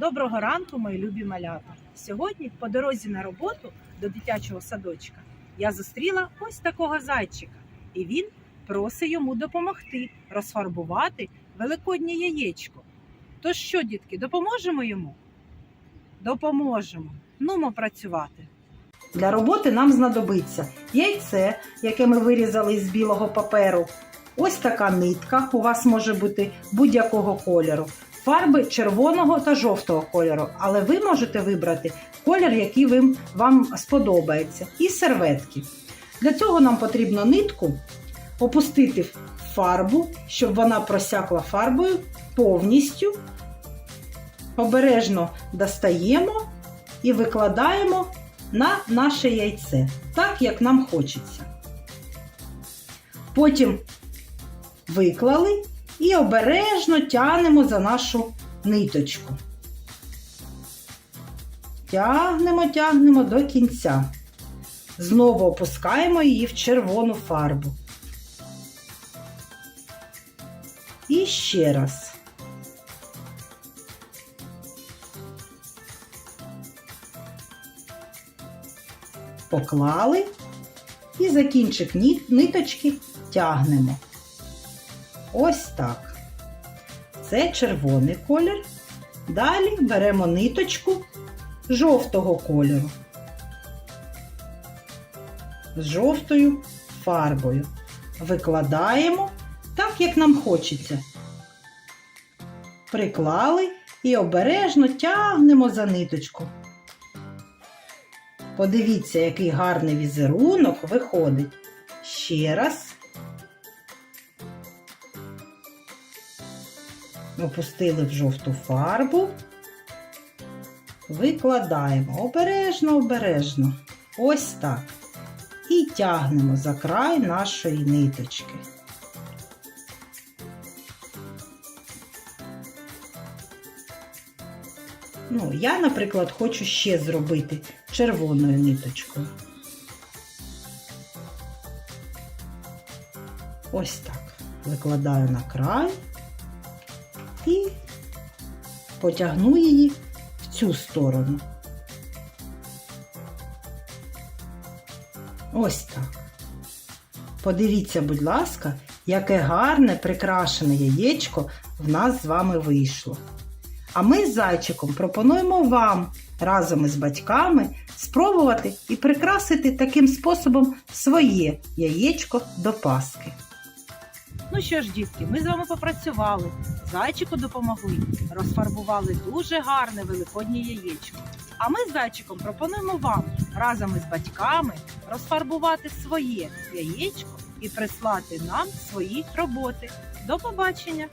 Доброго ранку, мої любі малята. Сьогодні, по дорозі на роботу до дитячого садочка, я зустріла ось такого зайчика, і він просить йому допомогти розфарбувати великоднє яєчко. Тож що, дітки, допоможемо йому? Допоможемо. Нумо працювати. Для роботи нам знадобиться яйце, яке ми вирізали із білого паперу. Ось така нитка, у вас може бути будь-якого кольору. Фарби червоного та жовтого кольору, але ви можете вибрати колір, який вам сподобається, і серветки. Для цього нам потрібно нитку опустити в фарбу, щоб вона просякла фарбою повністю. Обережно достаємо і викладаємо на наше яйце, так як нам хочеться. Потім виклали і обережно тягнемо за нашу ниточку. Тягнемо, тягнемо до кінця. Знову опускаємо її в червону фарбу. І ще раз. Поклали і за кінчик ниточки тягнемо. Ось так. Це червоний колір. Далі беремо ниточку жовтого кольору з жовтою фарбою. Викладаємо так, як нам хочеться. Приклали і обережно тягнемо за ниточку. Подивіться, який гарний візерунок виходить. Ще раз. Опустили в жовту фарбу. Викладаємо обережно, обережно. Ось так. І тягнемо за край нашої ниточки. Ну, я, наприклад, хочу ще зробити червоною ниточкою. Ось так. Викладаю на край і потягну її в цю сторону. Ось так. Подивіться, будь ласка, яке гарне прикрашене яєчко в нас з вами вийшло. А ми з зайчиком пропонуємо вам разом із батьками спробувати і прикрасити таким способом своє яєчко до Паски. Ну що ж, дітки, ми з вами попрацювали, зайчику допомогли, розфарбували дуже гарне великоднє яєчко. А ми з зайчиком пропонуємо вам разом із батьками розфарбувати своє яєчко і прислати нам свої роботи. До побачення!